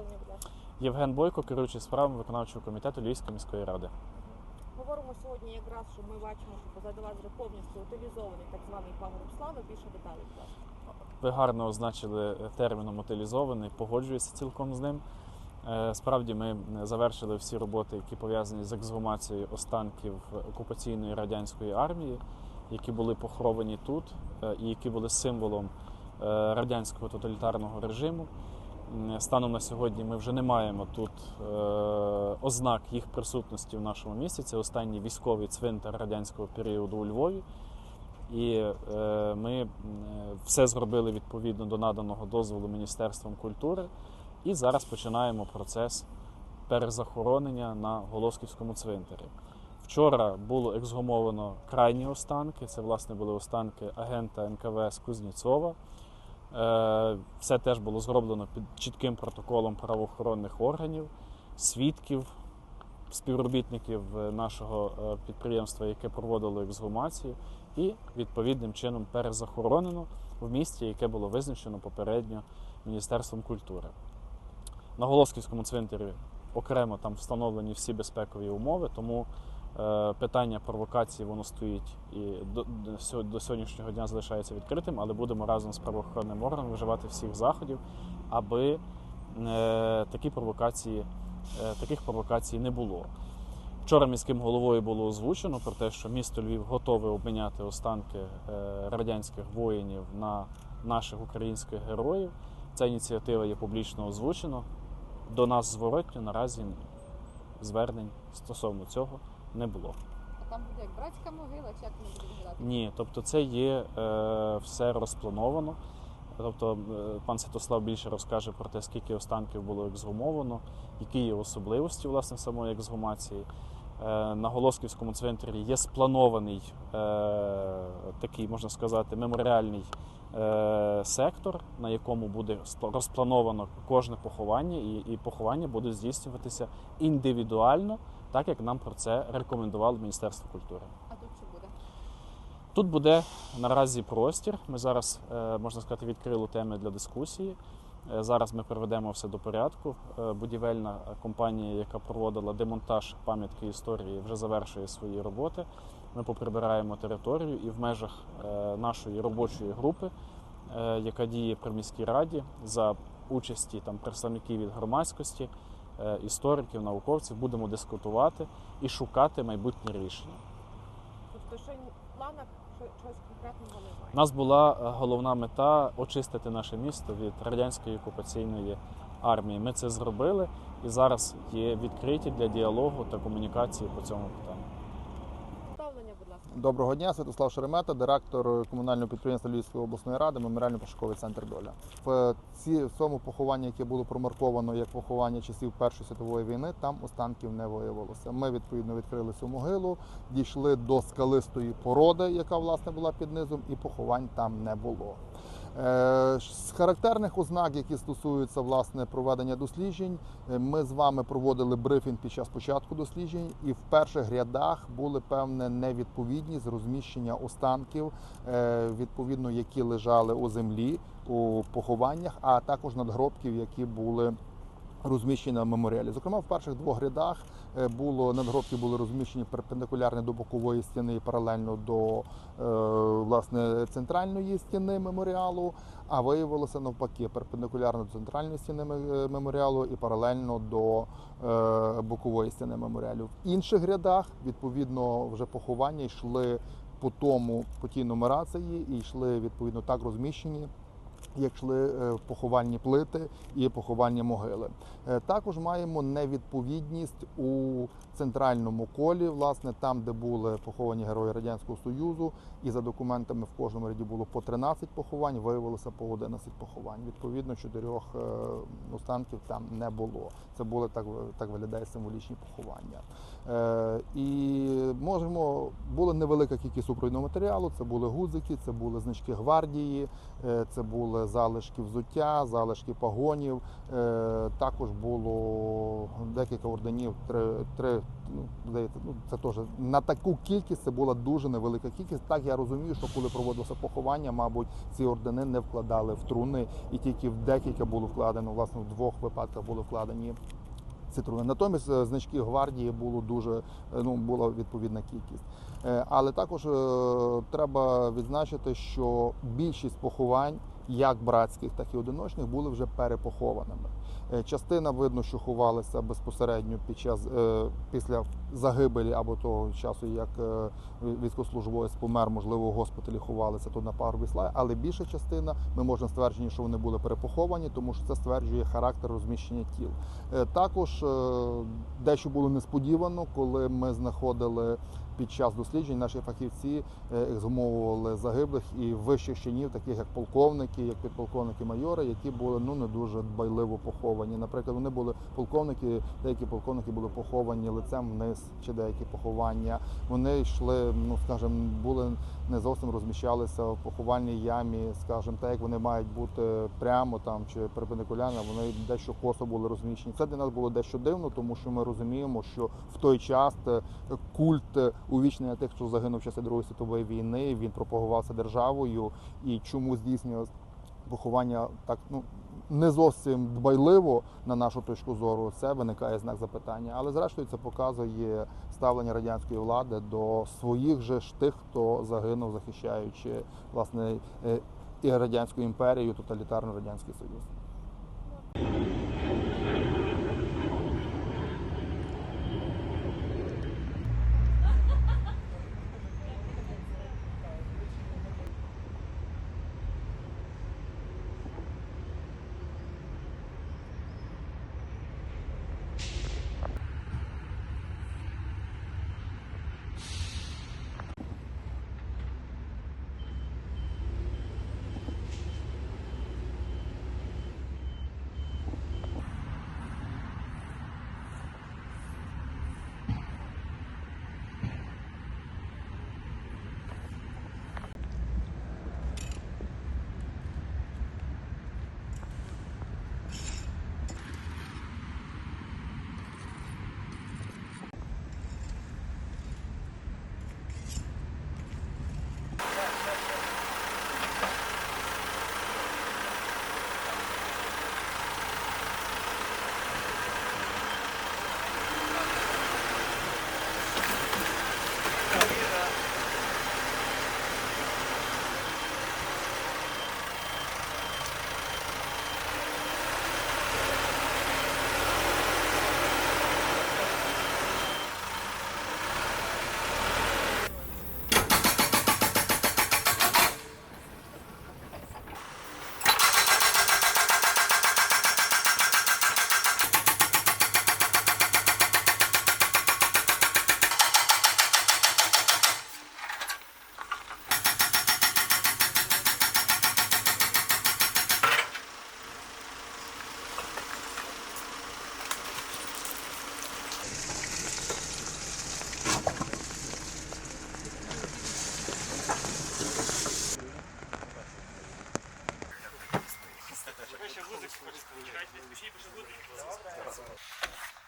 представлення, будь ласка. Євген Бойко, керуючий справами виконавчого комітету Львівської міської ради. Говоримо сьогодні якраз, що ми бачимо, що позаду вас вже повністю утилізований так званий пагорб слави. Більше деталей, будь ласка. Ви гарно означили терміном утилізований, погоджуюся цілком з ним. Е, Справді ми завершили всі роботи, які пов'язані з ексгумацією останків окупаційної радянської армії, які були поховані тут е, і які були символом е, радянського тоталітарного режиму. Станом на сьогодні ми вже не маємо тут е, ознак їх присутності в нашому місті. Це останній військовий цвинтар радянського періоду у Львові. І е, ми все зробили відповідно до наданого дозволу Міністерством культури. І зараз починаємо процес перезахоронення на Голосківському цвинтарі. Вчора було ексгумовано крайні останки. Це, власне, були останки агента НКВС Кузнєцова. Е, Все теж було зроблено під чітким протоколом правоохоронних органів, свідків, співробітників е, нашого е, підприємства, яке проводило ексгумацію, і відповідним чином перезахоронено в місті, яке було визначено попередньо Міністерством культури. На Голосківському цвинтарі окремо там встановлені всі безпекові умови, тому питання провокації воно стоїть і до, до, сьогоднішнього дня залишається відкритим, але будемо разом з правоохоронним органом вживати всіх заходів, аби е, такі провокації, е, таких провокацій не було. Вчора міським головою було озвучено про те, що місто Львів готове обміняти останки е, радянських воїнів на наших українських героїв. Ця ініціатива є публічно озвучена. До нас зворотньо наразі звернень стосовно цього не було. А там буде як братська могила, чи як воно буде виглядати? Ні, тобто це є е, все розплановано. Тобто е, пан Святослав більше розкаже про те, скільки останків було ексгумовано, які є особливості власне самої ексгумації. Е, на Голосківському цвинтарі є спланований е, такий, можна сказати, меморіальний е, сектор, на якому буде розплановано кожне поховання, і, і поховання будуть здійснюватися індивідуально, так як нам про це рекомендувало Міністерство культури. А тут що буде? Тут буде наразі простір. Ми зараз, е, можна сказати, відкрили теми для дискусії. Е, Зараз ми приведемо все до порядку. Е, Будівельна компанія, яка проводила демонтаж пам'ятки історії, вже завершує свої роботи. Ми поприбираємо територію і в межах нашої робочої групи, яка діє при міській раді, за участі там представників від громадськості, істориків, науковців, будемо дискутувати і шукати майбутнє рішення. Тобто, що в планах що, чогось конкретного немає. У нас була е, головна мета очистити наше місто від радянської окупаційної армії. Ми це зробили і зараз є відкриті для діалогу та комунікації по цьому питанню. Доброго дня, Святослав Шеремета, директор комунального підприємства Львівської обласної ради, меморіально-пошуковий центр доля. В ці цьому похованні, яке було промарковано як поховання часів Першої світової війни, там останків не виявилося. Ми відповідно відкрили цю могилу, дійшли до скалистої породи, яка власне була під низом, і поховань там не було. Е, З характерних ознак, які стосуються власне проведення досліджень, е, ми з вами проводили брифінг під час початку досліджень, і в перших рядах були певне невідповідність розміщення останків, е, відповідно, які лежали у землі у похованнях, а також надгробків, які були. Розміщені на меморіалі. Зокрема, в перших двох рядах е, було надгробки були розміщені перпендикулярно до бокової стіни і паралельно до е, власне центральної стіни меморіалу. А виявилося навпаки, перпендикулярно до центральної стіни меморіалу і паралельно до е, бокової стіни меморіалу. В інших рядах відповідно вже поховання йшли по тому по тій нумерації і йшли відповідно так розміщені як йшли е, поховальні плити і поховальні могили. Е, Також маємо невідповідність у центральному колі, власне, там, де були поховані герої Радянського Союзу, і за документами в кожному ряді було по 13 поховань, виявилося по 11 поховань. Відповідно, чотирьох е, останків там не було. Це були так, так виглядає символічні поховання. Е, І можемо була невелика кількість супровідного матеріалу. Це були гудзики, це були значки гвардії, Е, Це були залишки взуття, залишки погонів. Е, Також було декілька орденів, три, три ну, ну, це теж на таку кількість це була дуже невелика кількість. Так я розумію, що коли проводилося поховання, мабуть, ці ордени не вкладали в труни, і тільки в декілька було вкладено, власне, в двох випадках були вкладені ці. Натомість е, значки гвардії було дуже е, ну була відповідна кількість. Е, Але також треба відзначити, що більшість поховань, як братських, так і одиночних, були вже перепохованими. Е, Частина видно, що ховалися безпосередньо під час е, після загибелі або того часу, як е, військовослужбовець помер, можливо, у госпіталі ховалися тут на Слави, але більша частина ми можемо стверджені, що вони були перепоховані, тому що це стверджує характер розміщення тіл. Також дещо було несподівано, коли ми знаходили під час досліджень наші фахівці е, ексгумовували загиблих і вищих чинів, таких як полковники, як підполковники майори, які були ну не дуже дбайливо поховані. Наприклад, вони були полковники, деякі полковники були поховані лицем вниз, чи деякі поховання. Вони йшли, ну скажімо, були не зовсім розміщалися в поховальній ямі, скажімо, так як вони мають бути прямо там чи перпендикулярно, вони дещо косо були розміщені. Це для нас було дещо дивно, тому що ми розуміємо, що в той час е, культ е, увічнення тих, хто загинув в часи Другої світової війни, він пропагувався державою і чому здійснювалось поховання так ну. Не зовсім дбайливо на нашу точку зору, це виникає знак запитання. Але зрештою це показує ставлення радянської влади до своїх же ж тих, хто загинув, захищаючи власне е, і радянську імперію, тоталітарний радянський союз. ще гузик. Чекайте, пишіть, бо ще гузик.